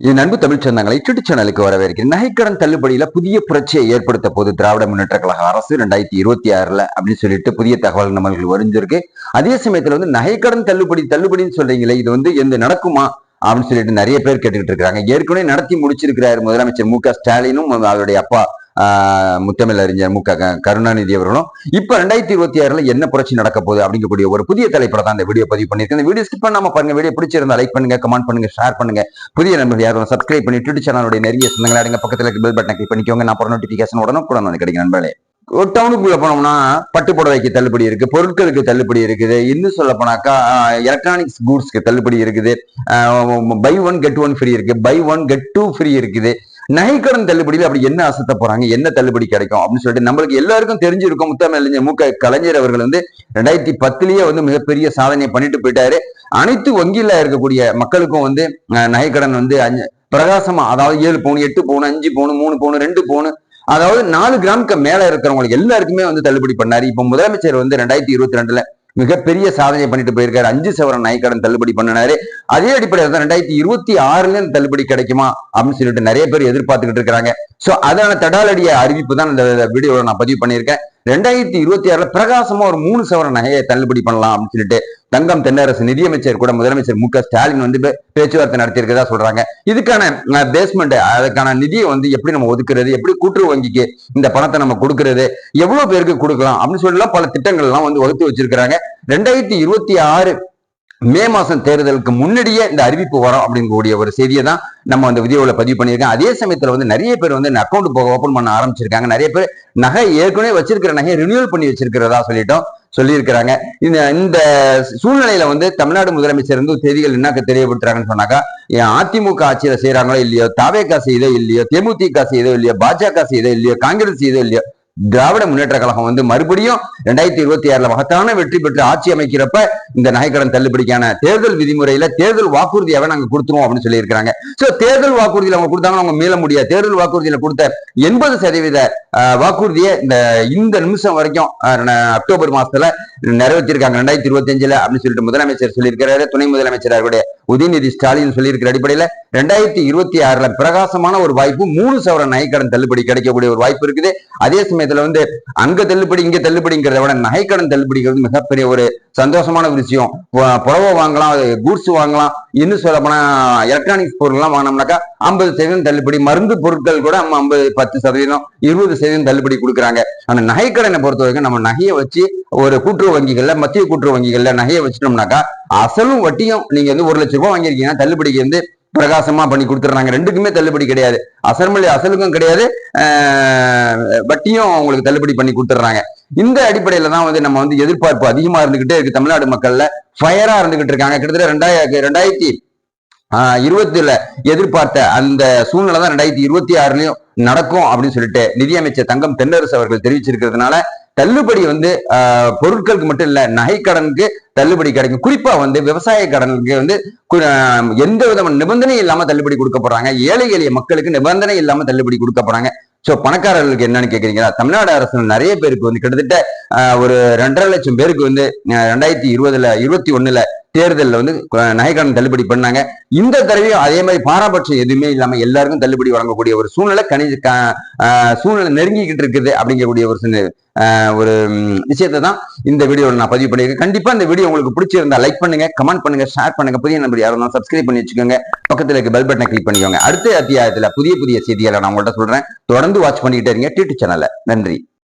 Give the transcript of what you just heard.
என் அன்பு தமிழ் சொந்தங்களை யூடியூப் சேனலுக்கு வரவேற்கிறேன். நகைக்கடன் தள்ளுபடியில புதிய புரட்சியை ஏற்படுத்த போது திராவிட முன்னேற்ற கழக அரசு ரெண்டாயிரத்தி இருபத்தி ஆறுல அப்படின்னு சொல்லிட்டு புதிய தகவல் நம்மளுக்கு வரைஞ்சிருக்கு. அதே சமயத்துல வந்து நகைக்கடன் தள்ளுபடி தள்ளுபடின்னு சொல்றீங்களே இது வந்து எந்த நடக்குமா அப்படின்னு சொல்லிட்டு நிறைய பேர் கேட்டுக்கிட்டு இருக்காங்க ஏற்கனவே நடத்தி முடிச்சிருக்கிறார் முதலமைச்சர் மு க ஸ்டாலினும் அவருடைய அப்பா ஆஹ் முத்தமிழ் அறிஞர் மு க கருணாநிதி அவர்களும் இப்ப ரெண்டாயிரத்தி இருபத்தி ஆறுல என்ன புரட்சி நடக்க போகுது அப்படிங்கக்கூடிய ஒரு புதிய தலைப்புல தான் இந்த வீடியோ பதிவு பண்ணிருக்கேன் இந்த வீடியோ ஸ்கிப் பண்ணாம பாருங்க. வீடியோ பிடிச்சிருந்தா லைக் பண்ணுங்க கமெண்ட் பண்ணுங்க ஷேர் பண்ணுங்க. புதிய நண்பர்கள் யாரும் சப்ஸ்கிரைப் பண்ணி ட்விட்டர் சேனலுடைய நிறைய சொந்தங்களை அடங்க. பக்கத்துல பெல் பட்டனை கிளிக் பண்ணிக்கோங்க. நான் போற நோட்டிபிகேஷன் கூட வந்து கிடைக்கும் நண்பர்களே. ஒரு டவுனுக்குள்ள போனோம்னா பட்டு புடவைக்கு தள்ளுபடி இருக்கு பொருட்களுக்கு தள்ளுபடி இருக்குது. இன்னும் சொல்ல போனாக்கா எலக்ட்ரானிக்ஸ் கூட்ஸ்க்கு தள்ளுபடி இருக்குது. Buy one get one free இருக்கு. Buy one get two free இருக்குது. நகைக்கடன் தள்ளுபடியில் அப்படி என்ன அசத்த போறாங்க? என்ன தள்ளுபடி கிடைக்கும்? அப்படின்னு சொல்லிட்டு நம்மளுக்கு எல்லாருக்கும் தெரிஞ்சிருக்கும். முத்தமிழ் மு க கலைஞர் அவர்கள் வந்து ரெண்டாயிரத்தி பத்துலயே வந்து மிகப்பெரிய சாதனை பண்ணிட்டு போயிட்டாரு. அனைத்து வங்கியில இருக்கக்கூடிய மக்களுக்கும் வந்து நகைக்கடன் வந்து அஞ்சு பிரகாசமா அதாவது ஏழு பவுன் எட்டு பவுன் அஞ்சு பவுன் மூணு பவுன் ரெண்டு பவுன் அதாவது நாலு கிராமுக்கு மேல இருக்கிறவங்களுக்கு எல்லாருக்குமே வந்து தள்ளுபடி பண்ணாரு. இப்ப முதலமைச்சர் வந்து ரெண்டாயிரத்தி இருபத்தி ரெண்டுல மிகப்பெரிய சாதனை பண்ணிட்டு போயிருக்காரு. அஞ்சு சவரன் நகைக்கடன் தள்ளுபடி பண்ணினாரு. அதே அடிப்படையில் தான் ரெண்டாயிரத்தி இருபத்தி ஆறுல இந்த தள்ளுபடி கிடைக்குமா அப்படின்னு சொல்லிட்டு நிறைய பேர் எதிர்பார்த்துக்கிட்டு இருக்காங்க சோ அதான தடாலடிய அறிவிப்பு தான் இந்த வீடியோவில் நான் பதிவு பண்ணியிருக்கேன். ரெண்டாயிரத்தி இருபத்தி ஆறுல பிரகாசமா ஒரு மூணு சவரன் நகையை தள்ளுபடி பண்ணலாம் அப்படின்னு சொல்லிட்டு தங்கம் தென்னரசு நிதியமைச்சர் கூட முதலமைச்சர் மு ஸ்டாலின் வந்து பேச்சுவார்த்தை நடத்தியிருக்கதா சொல்றாங்க. இதுக்கான பேஸ்மெண்ட் அதுக்கான நிதியை வந்து எப்படி நம்ம ஒதுக்குறது எப்படி கூட்டுறவு வங்கிக்கு இந்த பணத்தை நம்ம கொடுக்கறது எவ்வளவு பேருக்கு கொடுக்கலாம் அப்படின்னு சொல்லலாம் பல திட்டங்கள் எல்லாம் வந்து வகுத்து வச்சிருக்கிறாங்க. ரெண்டாயிரத்தி இருபத்தி ஆறு மே மாசம் தேர்தலுக்கு முன்னாடியே இந்த அறிவிப்பு வரும் அப்படிங்கக்கூடிய ஒரு செய்தியை தான் நம்ம அந்த விதியோவில் பதிவு பண்ணியிருக்கோம். அதே சமயத்தில் வந்து நிறைய பேர் வந்து அக்கௌண்ட் போக ஓப்பன் பண்ண ஆரம்பிச்சிருக்காங்க. நிறைய பேர் நகை ஏற்கனவே வச்சிருக்கிற நகையை ரினியூவல் பண்ணி வச்சிருக்கிறதா சொல்லிட்டோம். சொல்லியிருக்கிறாங்க. இந்த இந்த சூழ்நிலையில வந்து தமிழ்நாடு முதலமைச்சர் வந்து செய்திகள் என்ன தெரியப்படுத்துறாங்கன்னு சொன்னாக்கா அதிமுக ஆட்சியில செய்யறாங்களோ இல்லையோ தாவேகா செய்தோ இல்லையோ தேமுதிக செய்தோ இல்லையோ பாஜக செய்தோ இல்லையோ காங்கிரஸ் செய்தோ இல்லையோ திராவிட முன்னேற்ற கழகம் வந்து மறுபடியும் ரெண்டாயிரத்தி இருபத்தி ஆறுல மகத்தான வெற்றி பெற்று ஆட்சி அமைக்கிறப்ப இந்த நகைக்கடன் தள்ளுபடிக்கான தேர்தல் விதிமுறையில தேர்தல் வாக்குறுதியாவே நாங்க கொடுத்துருவோம் அப்படின்னு சொல்லியிருக்காங்க சோ தேர்தல் வாக்குறுதியில அவங்க கொடுத்தாங்கன்னா அவங்க மீள முடியாது. தேர்தல் வாக்குறுதியில கொடுத்த எண்பது சதவீத ஆஹ், வாக்குறுதியை இந்த இந்த நிமிஷம் வரைக்கும் அக்டோபர் மாசத்துல நிறைவேற்றிருக்காங்க. ரெண்டாயிரத்தி இருபத்தி அஞ்சுல அப்படின்னு சொல்லிட்டு முதலமைச்சர் சொல்லியிருக்கிறாரு. துணை முதலமைச்சர் அவருடைய உதயநிதி ஸ்டாலின் சொல்லியிருக்கிற அடிப்படையில ரெண்டாயிரத்தி இருபத்தி ஆறுல பிரகாசமான ஒரு வாய்ப்பு மூணு சவரன் நகைக்கடன் தள்ளுபடி கிடைக்கக்கூடிய ஒரு வாய்ப்பு இருக்குது. அதே சமயத்துல வந்து அங்க தள்ளுபடி இங்க தள்ளுபடிங்கிறத விட நகைக்கடன் தள்ளுபடிங்கிறது மிகப்பெரிய ஒரு சந்தோஷமான ஒரு விஷயம். பு- புடவை வாங்கலாம் கூட்ஸ் வாங்கலாம். இன்னும் சொல்ல போனா எலக்ட்ரானிக்ஸ் பொருள்லாம் வாங்கினோம்னாக்கா ஐம்பது சதவீதம் தள்ளுபடி மருந்து பொருட்கள் கூட நம்ம ஐம்பது பத்து சதவீதம் இருபது சதவீதம் தள்ளுபடி கொடுக்குறாங்க. ஆனா நகைக்கடனை பொறுத்த வரைக்கும் நம்ம நகையை வச்சு ஒரு கூட்டுறவு வங்கிகள்ல மத்திய கூட்டுறவு வங்கிகள்ல நகையை வச்சிட்டோம்னாக்கா அசலும் வட்டியும் நீங்க வந்து ஒரு லட்ச ரூபாய் வாங்கியிருக்கீங்கன்னா தள்ளுபடிக்கு வந்து பிரகாசமா பண்ணி கொடுத்துட்றாங்க. ரெண்டுக்குமே தள்ளுபடி கிடையாது. அசல்மொழி அசலுக்கும் கிடையாது. வட்டியும் உங்களுக்கு தள்ளுபடி பண்ணி கொடுத்துட்றாங்க. இந்த அடிப்படையில தான் வந்து நம்ம வந்து எதிர்பார்ப்பு அதிகமா இருந்துகிட்டே இருக்கு தமிழ்நாடு மக்கள்ல. ஃபயரா இருந்துகிட்டு இருக்காங்க. கிட்டத்தட்ட ரெண்டாயிரத்தி ரெண்டாயிரத்தி ஆஹ் இருபத்துல எதிர்பார்த்த அந்த சூழ்நிலை தான் ரெண்டாயிரத்தி இருபத்தி ஆறுலயும் நடக்கும் அப்படின்னு சொல்லிட்டு நிதியமைச்சர் தங்கம் தென்னரசு அவர்கள் தெரிவிச்சிருக்கிறதுனால தள்ளுபடி வந்து பொருட்களுக்கு மட்டும் இல்ல நகைக்கடனுக்கு தள்ளுபடி கிடைக்கும். குறிப்பா வந்து விவசாய கடனுக்கு வந்து கு- எந்த விதமான நிபந்தனை இல்லாம தள்ளுபடி கொடுக்க போறாங்க. ஏழை எளிய மக்களுக்கு நிபந்தனை இல்லாம தள்ளுபடி கொடுக்க போறாங்க. சோ பணக்காரர்களுக்கு என்னன்னு கேக்குறீங்களா? தமிழ்நாடு அரசு நிறைய பேருக்கு வந்து கிட்டத்தட்ட ஒரு ரெண்டரை லட்சம் பேருக்கு வந்து ரெண்டாயிரத்தி இருபதுல இருபத்தி ஒண்ணுல தேர்தலில் வந்து நகைக்கடன் தள்ளுபடி பண்ணாங்க. இந்த தடவையும் அதே மாதிரி பாராபட்சம் எதுவுமே இல்லாமல் எல்லாருக்கும் தள்ளுபடி வழங்கக்கூடிய ஒரு சூழ்நிலை கணி சூழ்நிலை நெருங்கிக்கிட்டு இருக்குது அப்படிங்கக்கூடிய ஒரு ஒரு விஷயத்தை தான் இந்த வீடியோவில் நான் பதிவு பண்ணியிருக்கேன். கண்டிப்பாக இந்த வீடியோ உங்களுக்கு பிடிச்சிருந்தா லைக் பண்ணுங்க கமெண்ட் பண்ணுங்க ஷேர் பண்ணுங்க. புதிய நம்பர் யாரும் சப்ஸ்கிரைப் பண்ணி வச்சுக்கோங்க. பக்கத்தில் இருக்க பெல் பட்டனை கிளிக் பண்ணிக்கோங்க. அடுத்த அத்தியாயத்தில் புதிய புதிய செய்திகளை நான் உங்கள்கிட்ட சொல்றேன். தொடர்ந்து வாட்ச் பண்ணிக்கிட்டே இருங்க. டியூட்டி சேனலை நன்றி.